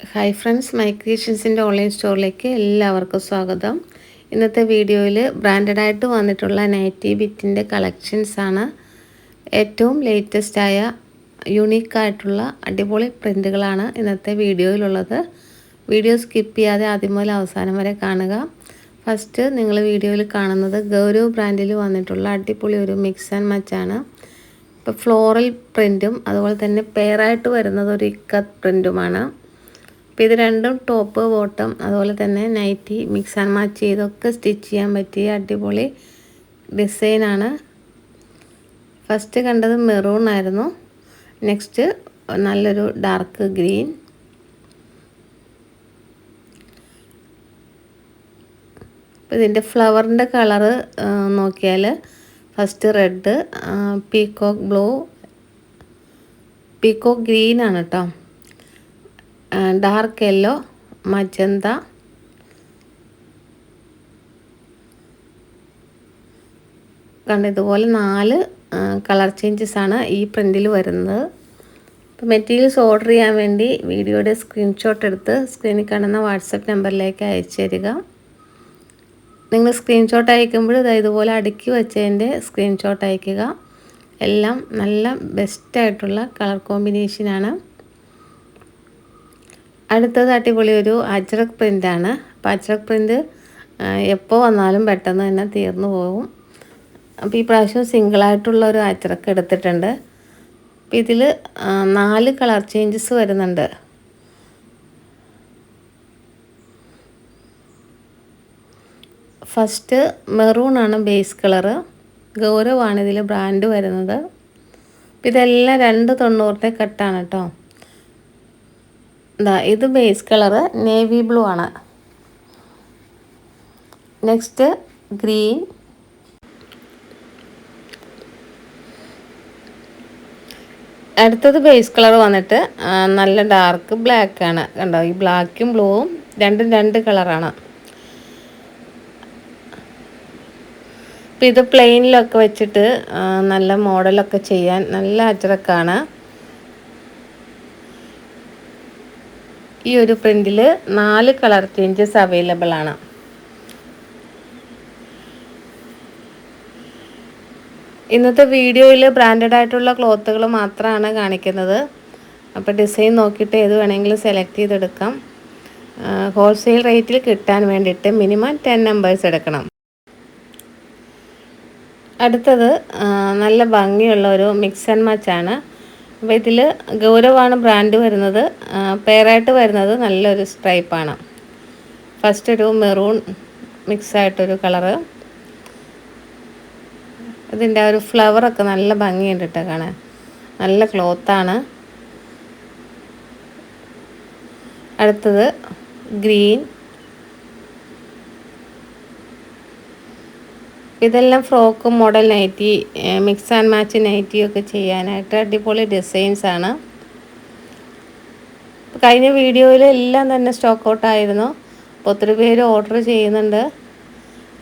Hi friends my ക്രിയേഷൻസിന്റെ online സ്റ്റോറിലേക്ക് എല്ലാവർക്കും സ്വാഗതം. ഇന്നത്തെ വീഡിയോയിൽ ബ്രാൻഡഡ് ആയിട്ട് വന്നിട്ടുള്ള നൈറ്റി ബിറ്റിന്റെ കളക്ഷൻസാണ് ഏറ്റവും ലേറ്റസ്റ്റ് ആയ യുണീക്ക് ആയിട്ടുള്ള അടിപൊളി പ്രിന്റുകളാണ് ഇന്നത്തെ വീഡിയോയിലുള്ളത്. വീഡിയോ സ്കിപ്പ് ചെയ്യാതെ ആദ്യം മുതൽ അവസാനം വരെ കാണുക. ഫസ്റ്റ് നിങ്ങൾ വീഡിയോയിൽ കാണുന്നത് ഗൗരവ് ബ്രാൻഡിൽ വന്നിട്ടുള്ള അടിപൊളി ഒരു മിക്സ് ആൻഡ് മച്ചാണ് ഇപ്പോൾ ഫ്ലോറൽ പ്രിന്റും അതുപോലെ തന്നെ പെയറായിട്ട് വരുന്നത് ഒരു ഇക്കത്ത് പ്രിന്റുമാണ് അപ്പോൾ ഇത് രണ്ടും ടോപ്പ് ബോട്ടം അതുപോലെ തന്നെ നൈറ്റി മിക്സ് ആൻഡ് മാച്ച് ചെയ്തൊക്കെ സ്റ്റിച്ച് ചെയ്യാൻ പറ്റിയ അടിപൊളി ഡിസൈനാണ് ഫസ്റ്റ് കണ്ടത് മെറൂൺ ആയിരുന്നു. നെക്സ്റ്റ് നല്ലൊരു ഡാർക്ക് ഗ്രീൻ അപ്പോൾ ഇതിന്റെ ഫ്ലവറിന്റെ കളറ് നോക്കിയാൽ first red peacock blue peacock ഗ്രീനാണ് കേട്ടോ ഡാർക്ക് യെല്ലോ മജന്ത കണ്ട ഇതുപോലെ നാല് കളർ ചേഞ്ചസ് ആണ് ഈ പ്രിന്റിൽ വരുന്നത്. അപ്പോൾ മെറ്റീരിയൽസ് ഓർഡർ ചെയ്യാൻ വേണ്ടി വീഡിയോയുടെ സ്ക്രീൻഷോട്ട് എടുത്ത് സ്ക്രീനിൽ കാണുന്ന വാട്സപ്പ് നമ്പറിലേക്ക് അയച്ചു തരിക നിങ്ങൾ സ്ക്രീൻഷോട്ട് അയക്കുമ്പോൾ ഇത് ഇതുപോലെ അടുക്കി വെച്ചതിന്റെ സ്ക്രീൻഷോട്ട് അയക്കുക. എല്ലാം നല്ല ബെസ്റ്റായിട്ടുള്ള കളർ കോമ്പിനേഷനാണ് അടുത്തത് അടിപൊളി ഒരു അജ്രക് പ്രിന്റാണ് അപ്പോൾ അജ്രക് പ്രിന്റ് എപ്പോൾ വന്നാലും പെട്ടെന്ന് തന്നെ തീർന്നു പോകും. അപ്പോൾ ഈ പ്രാവശ്യം സിംഗിളായിട്ടുള്ള ഒരു അജ്രക്ക് എടുത്തിട്ടുണ്ട്. അപ്പോൾ ഇതിൽ നാല് കളർ ചേഞ്ചസ് വരുന്നുണ്ട്. ഫസ്റ്റ് മെറൂൺ ആണ് ബേസ് കളറ്. ഗൗരവാണ് ഇതിൽ ബ്രാൻഡ് വരുന്നത്. ഇതെല്ലാം രണ്ട് തൊണ്ണൂറിന്റെ കട്ടാണ് കേട്ടോ. ഇതാ ഇത് ബേസ് കളറ് നേവി ബ്ലൂ ആണ്. നെക്സ്റ്റ് ഗ്രീൻ അടുത്തത് ബേസ് കളർ വന്നിട്ട് നല്ല ഡാർക്ക് ബ്ലാക്ക് ആണ്. കണ്ടോ ഈ ബ്ലാക്കും ബ്ലൂവും രണ്ടും രണ്ട് കളറാണ് ഇപ്പം ഇത് പ്ലെയിനിലൊക്കെ വെച്ചിട്ട് നല്ല മോഡലൊക്കെ ചെയ്യാൻ നല്ല അച്ചടക്കാണ് ഈ ഒരു പ്രിന്റിൽ നാല് കളർ ചേഞ്ചസ് അവൈലബിൾ ആണ്. ഇന്നത്തെ വീഡിയോയിൽ ബ്രാൻഡഡ് ആയിട്ടുള്ള ക്ലോത്തുകൾ മാത്രമാണ് കാണിക്കുന്നത്. അപ്പോൾ ഡിസൈൻ നോക്കിയിട്ട് ഏത് വേണമെങ്കിലും സെലക്ട് ചെയ്തെടുക്കാം. ഹോൾസെയിൽ റേറ്റിൽ കിട്ടാൻ വേണ്ടിയിട്ട് മിനിമം ടെൻ നമ്പേഴ്സ് എടുക്കണം. അടുത്തത് നല്ല ഭംഗിയുള്ള ഒരു മിക്സ് ആൻഡ് മച്ചാണ് അപ്പോൾ ഇതിൽ ഗൗരവാണ് ബ്രാൻഡ് വരുന്നത്. പെയറായിട്ട് വരുന്നത് നല്ലൊരു സ്ട്രൈപ്പാണ് ഫസ്റ്റ് ഒരു മെറൂൺ മിക്സ് ആയിട്ടൊരു കളറ് ഇതിന്റെ ആ ഒരു ഫ്ലവറൊക്കെ നല്ല ഭംഗിയുണ്ട് കേട്ടോ കാണാൻ. നല്ല ക്ലോത്താണ് അടുത്തത് ഗ്രീൻ ഇതെല്ലാം frock model nighty mix and match nighty ഒക്കെ ചെയ്യാനായിട്ട് അടിപൊളി ഡിസൈൻസ് ആണ്. കഴിഞ്ഞ വീഡിയോയിൽ എല്ലാം തന്നെ സ്റ്റോക്ക് ഔട്ട് ആയിരുന്നു. അപ്പോൾ ഒത്തിരി പേര് ഓർഡർ ചെയ്യുന്നുണ്ട്.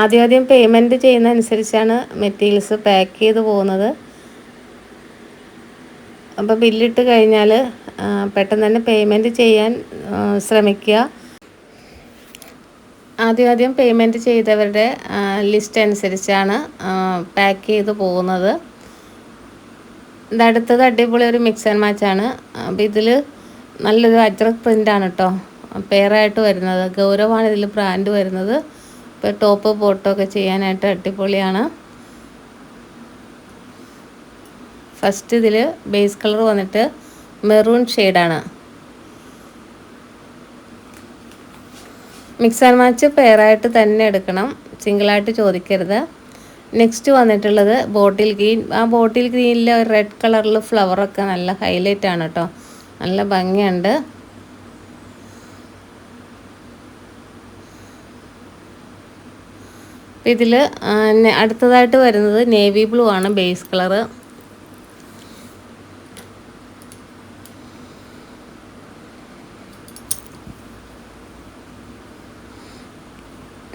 ആദ്യം ആദ്യം പേയ്മെന്റ് ചെയ്യുന്ന അനുസരിച്ചാണ് മെറ്റീരിയൽസ് പാക്ക് ചെയ്ത് പോകുന്നത്. അപ്പോൾ ബില്ലിട്ട് കഴിഞ്ഞാൽ പെട്ടെന്ന് തന്നെ പേയ്മെന്റ് ചെയ്യാൻ ശ്രമിക്കുക. ആദ്യം ആദ്യം പേയ്മെന്റ് ചെയ്തവരുടെ ലിസ്റ്റ് അനുസരിച്ചാണ് പാക്ക് ചെയ്ത് പോകുന്നത്. ഇതടുത്തത് അടിപൊളി ഒരു മിക്സ് ആൻഡ് മാച്ചാണ് അപ്പോൾ ഇതിൽ നല്ലൊരു അജ്രക് പ്രിന്റാണ് കേട്ടോ പെയറായിട്ട് വരുന്നത്. ഗൗരവമാണ് ഇതിൽ ബ്രാൻഡ് വരുന്നത്. ഇപ്പോൾ ടോപ്പ് ബോട്ടോ ഒക്കെ ചെയ്യാനായിട്ട് അടിപൊളിയാണ്. ഫസ്റ്റ് ഇതിൽ ബേസ് കളർ വന്നിട്ട് മെറൂൺ ഷെയ്ഡാണ് മിക്സ് ആൻഡ് മാച്ച് പെയറായിട്ട് തന്നെ എടുക്കണം. സിംഗിളായിട്ട് ചോദിക്കരുത്. നെക്സ്റ്റ് വന്നിട്ടുള്ളത് ബോട്ടിൽ ഗ്രീൻ. ആ ബോട്ടിൽ ഗ്രീനിൽ റെഡ് കളറിൽ ഫ്ലവറൊക്കെ നല്ല ഹൈലൈറ്റ് ആണ് കേട്ടോ. നല്ല ഭംഗിയുണ്ട്. ഇതിൽ അടുത്തതായിട്ട് വരുന്നത് നേവി ബ്ലൂ ആണ് base colour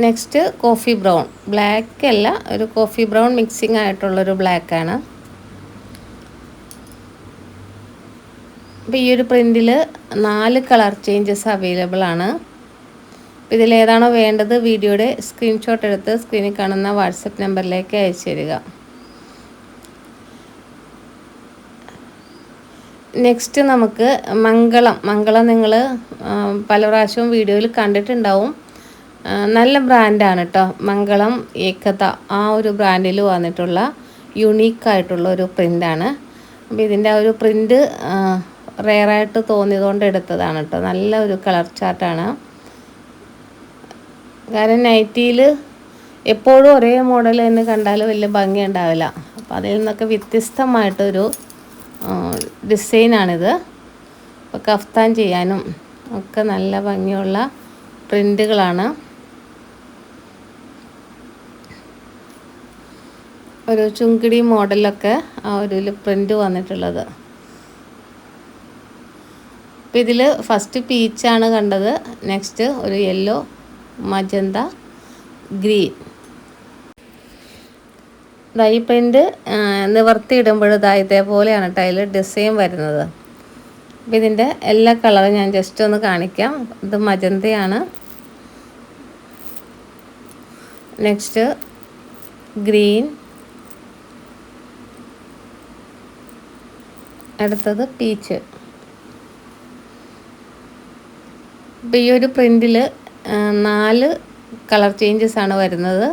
next coffee brown black അല്ല ഒരു കോഫി ബ്രൗൺ മിക്സിംഗ് ആയിട്ടുള്ളൊരു ബ്ലാക്കാണ് അപ്പോൾ ഈ ഒരു പ്രിന്റിൽ നാല് കളർ ചേഞ്ചസ് അവൈലബിൾ ആണ്. ഇതിലേതാണോ വേണ്ടത് വീഡിയോയുടെ സ്ക്രീൻഷോട്ട് എടുത്ത് സ്ക്രീനിൽ കാണുന്ന വാട്സപ്പ് നമ്പറിലേക്ക് അയച്ചു തരിക നെക്സ്റ്റ് നമുക്ക് മംഗളം. മംഗളം നിങ്ങൾ പല പ്രാവശ്യവും വീഡിയോയിൽ കണ്ടിട്ടുണ്ടാവും. നല്ല ബ്രാൻഡാണ് കേട്ടോ മംഗളം ഏകത ആ ഒരു ബ്രാൻഡിൽ വന്നിട്ടുള്ള യുണീക്കായിട്ടുള്ള ഒരു പ്രിന്റാണ് അപ്പോൾ ഇതിന്റെ ഒരു പ്രിന്റ് റെയറായിട്ട് തോന്നിയതുകൊണ്ട് എടുത്തതാണ് കേട്ടോ നല്ല ഒരു കളർ ചാർട്ടാണ്. കാരണം നൈറ്റിയിൽ എപ്പോഴും ഒരേ മോഡൽ തന്നെ കണ്ടാൽ വലിയ ഭംഗി ഉണ്ടാവില്ല. അപ്പോൾ അതിൽ നിന്നൊക്കെ വ്യത്യസ്തമായിട്ടൊരു ഡിസൈനാണിത്. അപ്പോൾ കഫ്താൻ ചെയ്യാനും ഒക്കെ നല്ല ഭംഗിയുള്ള പ്രിന്റുകളാണ് ഒരു ചുങ്കിടി മോഡലൊക്കെ ആ ഒരു പ്രിന്റ് വന്നിട്ടുള്ളത്. അപ്പോൾ ഇതിൽ ഫസ്റ്റ് പീച്ചാണ് കണ്ടത്. നെക്സ്റ്റ് ഒരു യെല്ലോ മജന്ത ഗ്രീൻ. ഈ പ്രിന്റ് നിവർത്തിയിടുമ്പോൾ ഇതാ ഇതേപോലെയാണ് അതിൽ ഡിസൈൻ വരുന്നത്. അപ്പം ഇതിന്റെ എല്ലാ കളറും ഞാൻ ജസ്റ്റ് ഒന്ന് കാണിക്കാം. ഇത് മജന്തയാണ്. നെക്സ്റ്റ് ഗ്രീൻ അടുത്തത് പീച്ച് അപ്പോൾ ഈ ഒരു പ്രിന്റിൽ നാല് കളർ ചേഞ്ചസ് ആണ് വരുന്നത്.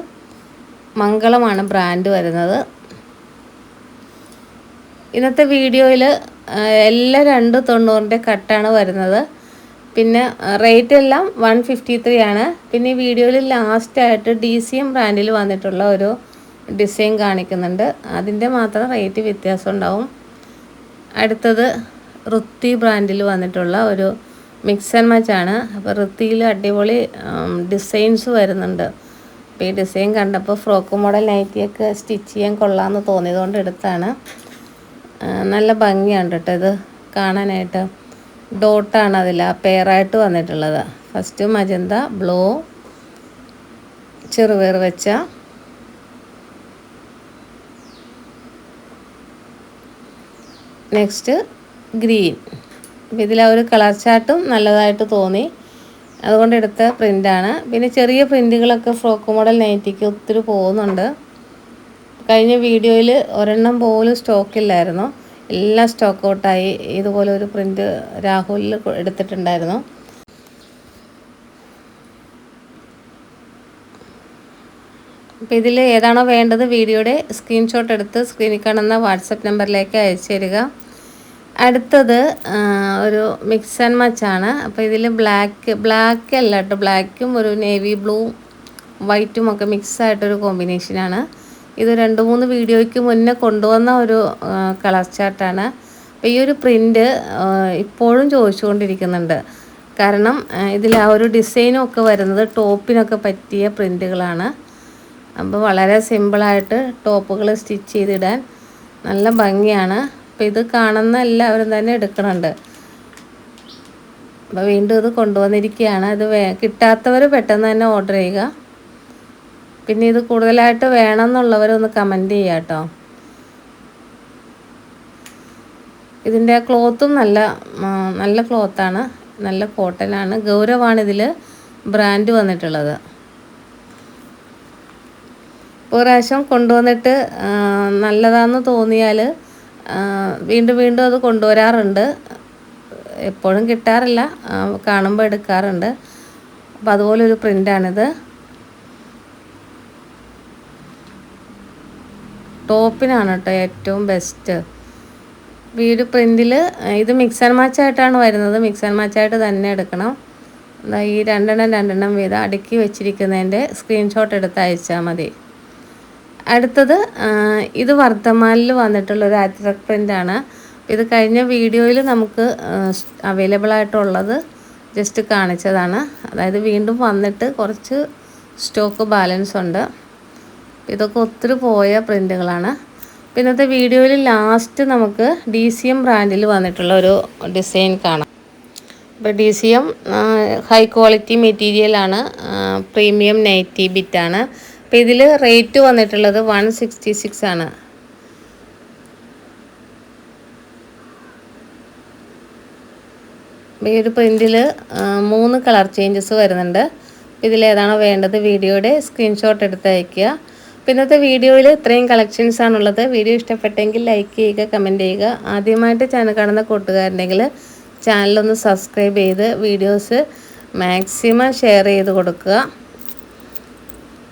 മംഗളമാണ് ബ്രാൻഡ് വരുന്നത്. ഇന്നത്തെ വീഡിയോയിൽ എല്ലാ രണ്ട് തൊണ്ണൂറിന്റെ കട്ടാണ് വരുന്നത്. പിന്നെ റേറ്റ് എല്ലാം വൺ ഫിഫ്റ്റി ത്രീ ആണ്. പിന്നെ ഈ വീഡിയോയിൽ ലാസ്റ്റായിട്ട് ഡി സി എം ബ്രാൻഡിൽ വന്നിട്ടുള്ള ഒരു ഡിസൈൻ കാണിക്കുന്നുണ്ട്. അതിന്റെ മാത്രം റേറ്റ് വ്യത്യാസം ഉണ്ടാവും. അടുത്തത് റുത്തി ബ്രാൻഡിൽ വന്നിട്ടുള്ള ഒരു മിക്സ് ആൻഡ് മാച്ച് ആണ്. അപ്പോൾ റുത്തിയിൽ അടിപൊളി ഡിസൈൻസ് വരുന്നുണ്ട്. അപ്പോൾ ഈ ഡിസൈൻ കണ്ടപ്പോൾ ഫ്രോക്ക് മോഡൽ നൈറ്റിയൊക്കെ സ്റ്റിച്ച് ചെയ്യാൻ കൊള്ളാമെന്ന് തോന്നിയതുകൊണ്ട് എടുത്താണ്. നല്ല ഭംഗിയാണ് കേട്ടോ ഇത് കാണാനായിട്ട്. ഡോട്ടാണ് അതിൽ ആ പെയറായിട്ട് വന്നിട്ടുള്ളത്. ഫസ്റ്റ് മജന്ത ബ്ലൂ ചെറുപേർ വെച്ച നെക്സ്റ്റ് ഗ്രീൻ. അപ്പോൾ ഇതിൽ ആ ഒരു കളർ ചാർട്ടും നല്ലതായിട്ട് തോന്നി. അതുകൊണ്ട് എടുത്ത പ്രിന്റാണ് പിന്നെ ചെറിയ പ്രിന്റുകളൊക്കെ ഫ്രോക്ക് മോഡൽ നൈറ്റിക്ക് ഒത്തിരി പോകുന്നുണ്ട്. കഴിഞ്ഞ വീഡിയോയിൽ ഒരെണ്ണം പോലും സ്റ്റോക്കില്ലായിരുന്നു എല്ലാം സ്റ്റോക്ക് ഔട്ടായി ഇതുപോലെ ഒരു പ്രിന്റ് രാഹുലിൽ എടുത്തിട്ടുണ്ടായിരുന്നു. അപ്പോൾ ഇതിൽ ഏതാണോ വേണ്ടത് വീഡിയോയുടെ സ്ക്രീൻഷോട്ട് എടുത്ത് സ്ക്രീനിൽ കാണുന്ന വാട്സപ്പ് നമ്പറിലേക്ക് അയച്ചു തരിക. അടുത്തത് ഒരു മിക്സ് ആൻഡ് മച്ചാണ് അപ്പോൾ ഇതിൽ ബ്ലാക്ക് ബ്ലാക്ക് അല്ല കേട്ടോ. ബ്ലാക്കും ഒരു നേവി ബ്ലൂ വൈറ്റും ഒക്കെ മിക്സ് ആയിട്ടൊരു കോമ്പിനേഷനാണ് ഇത് രണ്ട് മൂന്ന് വീഡിയോയ്ക്ക് മുന്നേ കൊണ്ടുവന്ന ഒരു കളർ ചാർട്ടാണ് അപ്പോൾ ഈ ഒരു പ്രിന്റ് ഇപ്പോഴും ചോദിച്ചുകൊണ്ടിരിക്കുന്നുണ്ട്. കാരണം ഇതിൽ ആ ഒരു ഡിസൈനും ഒക്കെ വരുന്നത് ടോപ്പിനൊക്കെ പറ്റിയ പ്രിന്റുകളാണ് അപ്പോൾ വളരെ സിമ്പിളായിട്ട് ടോപ്പുകൾ സ്റ്റിച്ച് ചെയ്തിടാൻ നല്ല ഭംഗിയാണ്. അപ്പോൾ ഇത് കാണുന്ന എല്ലാവരും തന്നെ എടുക്കണുണ്ട്. അപ്പോൾ വീണ്ടും ഇത് കൊണ്ടുവന്നിരിക്കുകയാണ്. ഇത് വേ കിട്ടാത്തവർ പെട്ടെന്ന് തന്നെ ഓർഡർ ചെയ്യുക. പിന്നെ ഇത് കൂടുതലായിട്ട് വേണം എന്നുള്ളവരൊന്ന് കമന്റ് ചെയ്യുക കേട്ടോ. ഇതിന്റെ ക്ലോത്തും നല്ല നല്ല ക്ലോത്താണ്. നല്ല കോട്ടനാണ്. ഗൗരവാണ് ഇതിൽ ബ്രാൻഡ് വന്നിട്ടുള്ളത്. ഒരു പ്രാവശ്യം കൊണ്ടുവന്നിട്ട് നല്ലതാണെന്ന് തോന്നിയാൽ വീണ്ടും വീണ്ടും അത് കൊണ്ടുവരാറുണ്ട്. എപ്പോഴും കിട്ടാറില്ല കാണുമ്പോൾ എടുക്കാറുണ്ട്. അപ്പോൾ അതുപോലൊരു പ്രിന്റാണിത് ടോപ്പിനാണ് കേട്ടോ ഏറ്റവും ബെസ്റ്റ്. ഈ ഒരു പ്രിന്റിൽ ഇത് മിക്സ് ആൻഡ് മാച്ച് ആയിട്ടാണ് വരുന്നത്. മിക്സ് ആൻഡ് മാച്ച് ആയിട്ട് തന്നെ എടുക്കണം. ഈ രണ്ടെണ്ണം രണ്ടെണ്ണം വീതം അടുക്കി വെച്ചിരിക്കുന്നതിന്റെ സ്ക്രീൻഷോട്ട് എടുത്ത് അയച്ചാൽ മതി. അടുത്തത് ഇത് വർദ്ധമാനിൽ വന്നിട്ടുള്ള ഒരു ആറ്റിറക് പ്രിന്റാണ് ഇത് കഴിഞ്ഞ വീഡിയോയിൽ നമുക്ക് അവൈലബിൾ ആയിട്ടുള്ളത് ജസ്റ്റ് കാണിച്ചതാണ്. അതായത് വീണ്ടും വന്നിട്ട് കുറച്ച് സ്റ്റോക്ക് ബാലൻസ് ഉണ്ട്. ഇതൊക്കെ ഒത്തിരി പോയ പ്രിന്റുകളാണ് ഇന്നത്തെ വീഡിയോയിൽ ലാസ്റ്റ് നമുക്ക് ഡി സി എം ബ്രാൻഡിൽ വന്നിട്ടുള്ള ഒരു ഡിസൈൻ കാണാം ഇപ്പോൾ D C M high quality മെറ്റീരിയലാണ് പ്രീമിയം നൈറ്റി ബിറ്റാണ് അപ്പോൾ ഇതിൽ റേറ്റ് വന്നിട്ടുള്ളത് വൺ സിക്സ്റ്റി സിക്സ് ആണ്. ഈ ഒരു പ്രിന്റിൽ മൂന്ന് കളർ ചേഞ്ചസ് വരുന്നുണ്ട്. ഇതിലേതാണോ വേണ്ടത് വീഡിയോയുടെ സ്ക്രീൻഷോട്ട് എടുത്ത് അയയ്ക്കുക. ഇന്നത്തെ വീഡിയോയിൽ ഇത്രയും കളക്ഷൻസ് ആണുള്ളത്. വീഡിയോ ഇഷ്ടപ്പെട്ടെങ്കിൽ ലൈക്ക് ചെയ്യുക കമന്റ് ചെയ്യുക. ആദ്യമായിട്ട് ചാനൽ കാണുന്ന കൂട്ടുകാരുണ്ടെങ്കിൽ ചാനലൊന്ന് സബ്സ്ക്രൈബ് ചെയ്ത് വീഡിയോസ് മാക്സിമം ഷെയർ ചെയ്ത് കൊടുക്കുക.